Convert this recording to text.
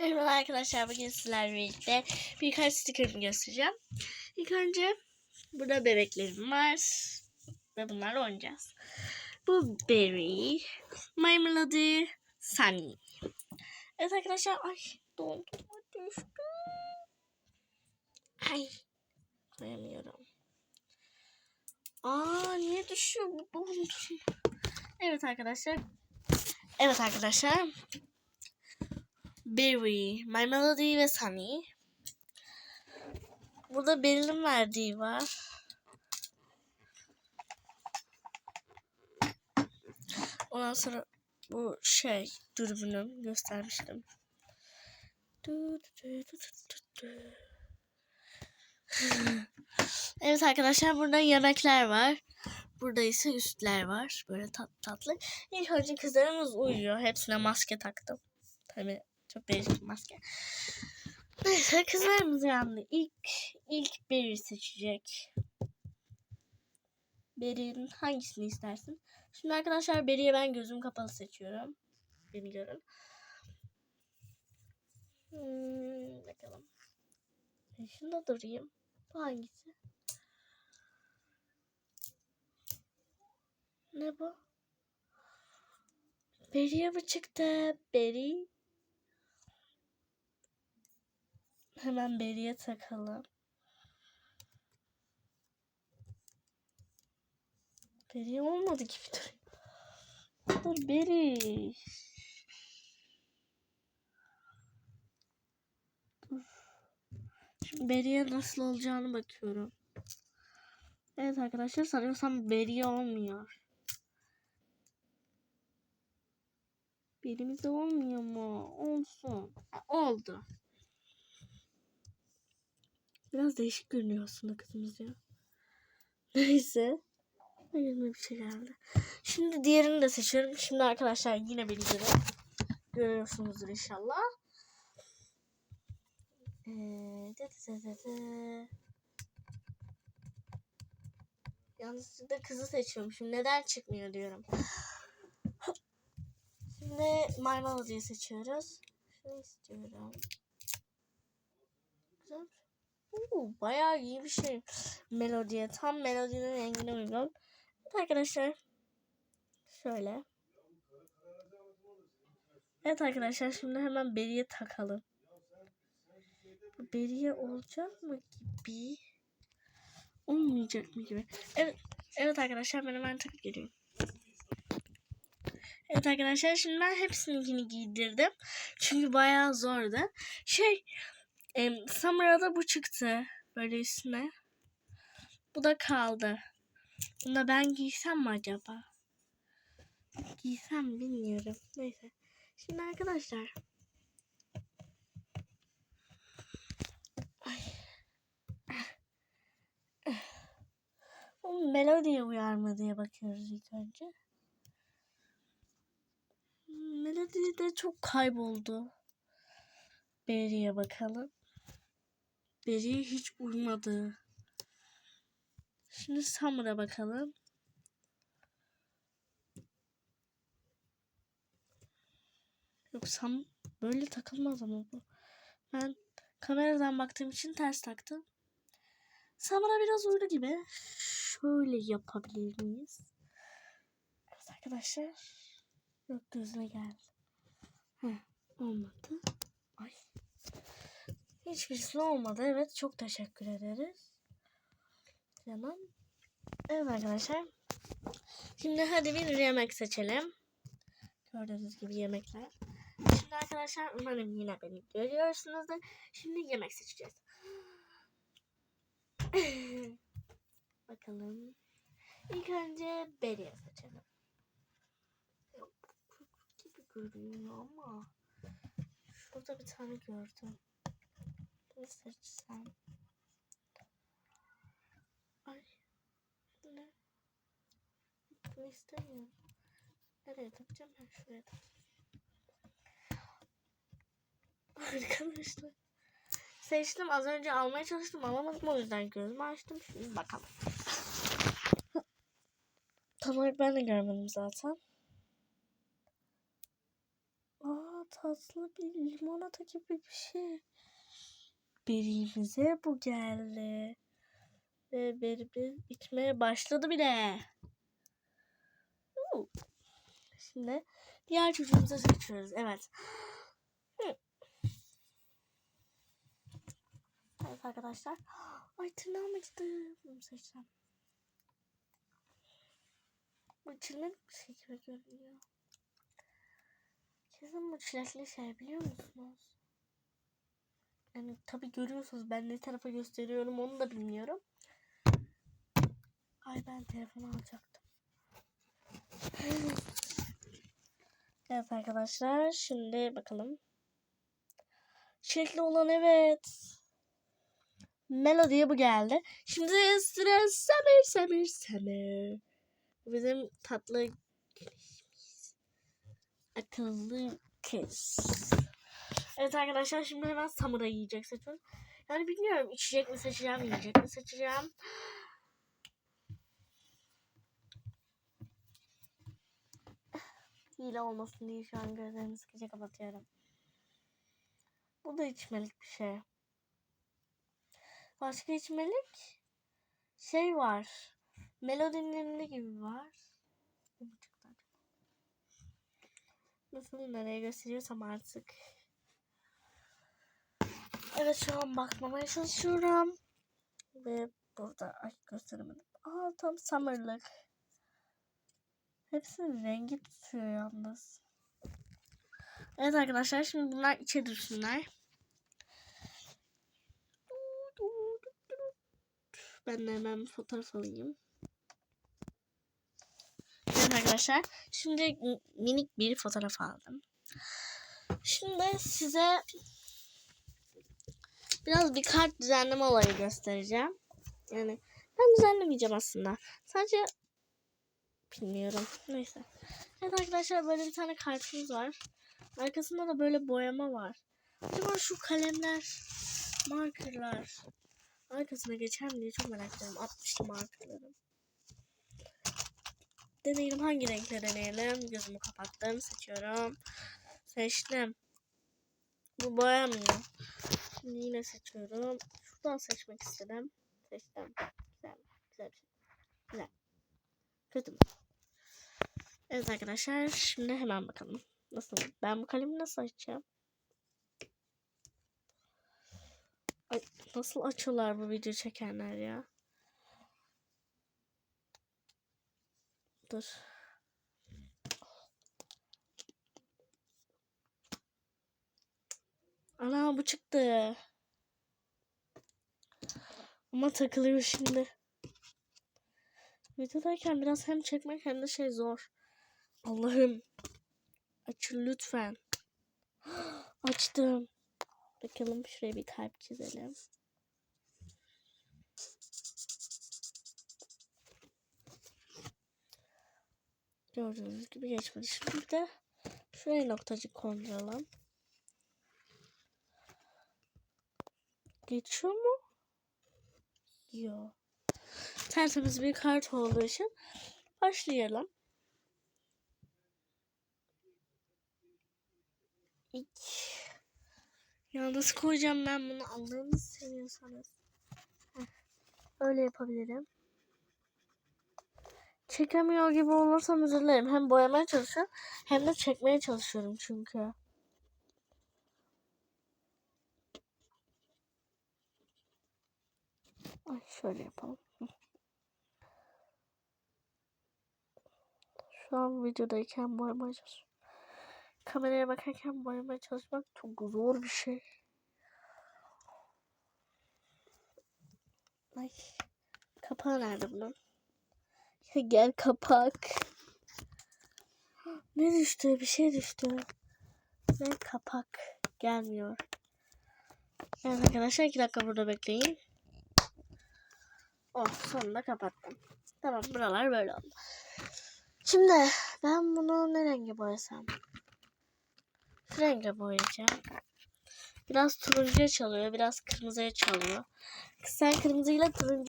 Merhaba arkadaşlar bugün sizlerle birlikte birkaç sticker'ımı göstereceğim. İlk önce burada bebeklerim var ve bunlarla oynayacağız. Bu Berry, My Melody, Sunny. Evet arkadaşlar ay dondurma düştü. Ay koyamıyorum. Aa niye düşüyor bu dondurma? Evet arkadaşlar. Evet arkadaşlar. Berry, My Melody ve Sunny. Burada Berry'nin verdiği var. Ondan sonra bu şey dürbünüm göstermiştim. Evet arkadaşlar burada yemekler var. Burada ise üstler var. Böyle tatlı tatlı. İlk önce kızlarımız uyuyor. Hepsine maske taktım. Tabii çok değişik maske. Neyse kızlarımız yandı. İlk, ilk Berry seçecek. Berry'nin hangisini istersin? Şimdi arkadaşlar Berry'e ben gözüm kapalı seçiyorum. Beni görün. Hmm, bakalım. Ben şunda durayım. Bu hangisi? Ne bu? Berry'e mi çıktı? Berry. Hemen Berry'e takalım. Berry olmadı gibi duruyor. Dur. Dur. Şimdi Berry'e nasıl olacağını bakıyorum. Evet arkadaşlar sanıyorsam Berry olmuyor. Birimiz olmuyor mu? Olsun. Oldu. Biraz değişik görünüyor aslında kızımız ya. Neyse. Elime bir şey geldi. Şimdi diğerini de seçiyorum. Şimdi arkadaşlar yine görün. Görüyorsunuzdur inşallah. Ee, de. Yanlışlıkla kızı seçiyorum. Şimdi neden çıkmıyor diyorum. Şimdi Melody'yi seçiyoruz. Şunu istiyorum. Güzel. Bayağı iyi bir şey. Melodiye. Tam melodinin rengine uygun. Arkadaşlar. Şöyle. Evet arkadaşlar şimdi hemen beriye takalım. Bu beriye olacak mı gibi? Olmayacak mı gibi? Evet. Evet arkadaşlar ben hemen takıp geliyorum. Evet arkadaşlar şimdi ben hepsininkini giydirdim. Çünkü bayağı zordu. Şey e, Samara'da bu çıktı. Böyle üstüne. Bu da kaldı. Bunu da ben giysem mi acaba? Giysem bilmiyorum. Neyse. Şimdi arkadaşlar. Ay. O melodiye uyar mı diye bakıyoruz ilk önce. Melodi de çok kayboldu. Berry'e bakalım. Berry'e hiç uymadı. Şimdi Summer'a bakalım. Yok Sam böyle takılmaz ama bu. Ben kameradan baktığım için ters taktım. Summer'a biraz uydu gibi. Şöyle yapabilir miyiz? Evet arkadaşlar. Yok gözüne geldi. Heh, olmadı. Hiçbirisi olmadı. Evet çok teşekkür ederiz. Canım. Evet arkadaşlar. Şimdi hadi bir yemek seçelim. Gördüğünüz gibi yemekler. Şimdi arkadaşlar umarım yine beni görüyorsunuzdur. Şimdi yemek seçeceğiz. Bakalım. İlk önce Berry seçelim. Yok, gibi görünüyor ama. Şurada bir tane gördüm. Ne seçsem? Ay. Ne? Bunu istemiyorum. Nereye takacağım ben şuraya. Arkadaşlar. Seçtim az önce almaya çalıştım alamadım o yüzden gözümü açtım. Şimdi bakalım. Tam olarak ben de görmedim zaten. Aa tatlı bir limonata gibi bir şey. Berimize bu geldi. Ve berimiz içmeye başladı bile. Şimdi diğer çocuğumuza seçiyoruz. Evet. Evet arkadaşlar. Ay tırnağım acıdı. Bunu seçeceğim. Bu çilmek bir şey gibi görünüyor. Kesin bu çilekli şey biliyor musunuz? Yani tabi görüyorsunuz ben ne tarafa gösteriyorum onu da bilmiyorum. Ay ben telefonu alacaktım. evet arkadaşlar şimdi bakalım. Çilekli olan evet. Melody'ye bu geldi. Şimdi sıra Samir Samir Samir. Bizim tatlı. Akıllı kız. Evet arkadaşlar şimdi hemen Samur'a yiyecek seçiyorum. Yani bilmiyorum içecek mi seçeceğim, yiyecek mi seçeceğim. Hile olmasın diye şu an gözlerimi sıkıca kapatıyorum. Bu da içmelik bir şey. Başka içmelik şey var. Melodinin gibi var. Nasıl nereye gösteriyorsam artık. Evet şu an bakmamaya çalışıyorum. Ve burada ay gösteremedim. Aa tam summerlık. Hepsinin rengi tutuyor yalnız. Evet arkadaşlar şimdi bunlar içe dursunlar. Ben de hemen fotoğraf alayım. Evet arkadaşlar. Şimdi minik bir fotoğraf aldım. Şimdi size biraz bir kart düzenleme olayı göstereceğim. Yani ben düzenlemeyeceğim aslında. Sadece bilmiyorum. Neyse. Evet arkadaşlar böyle bir tane kartımız var. Arkasında da böyle boyama var. Acaba şu kalemler, markerlar arkasına geçer mi diye çok merak ediyorum. Atmıştım markerları. Deneyelim hangi renkle deneyelim. Gözümü kapattım. Seçiyorum. Seçtim. Bu boyamıyor. Şimdi yine seçiyorum. Şuradan seçmek istedim. Seçtim. Güzel. Güzel bir şey. Güzel. Kötü mü? Evet arkadaşlar. Şimdi hemen bakalım. Nasıl? Ben bu kalemi nasıl açacağım? Ay, nasıl açıyorlar bu video çekenler ya? Dur. Ana bu çıktı. Ama takılıyor şimdi. Videodayken biraz hem çekmek hem de şey zor. Allah'ım. Açın lütfen. Açtım. Bakalım şuraya bir kalp çizelim. Gördüğünüz gibi geçmedi. Şimdi de şuraya noktacık konduralım. Geçiyor mu? Yok. Tertemiz bir kart olduğu için başlayalım. İki. Yalnız koyacağım ben bunu Allah'ını seviyorsanız. Öyle yapabilirim. Çekemiyor gibi olursam dilerim. Hem boyamaya çalışıyorum hem de çekmeye çalışıyorum çünkü. Ay şöyle yapalım. Şu an videodayken boyamaya çalışıyorum. Kameraya bakarken boyamaya çalışmak çok zor bir şey. Ay. Kapağı nerede bunun? Ya gel kapak. Ne düştü? Bir şey düştü. Ve kapak gelmiyor. Evet arkadaşlar iki dakika burada bekleyin. Oh sonunda kapattım. Tamam buralar böyle oldu. Şimdi ben bunu ne renge boyasam? Şu renge boyayacağım. Biraz turuncuya çalıyor, biraz kırmızıya çalıyor. Sen kırmızıyla turuncu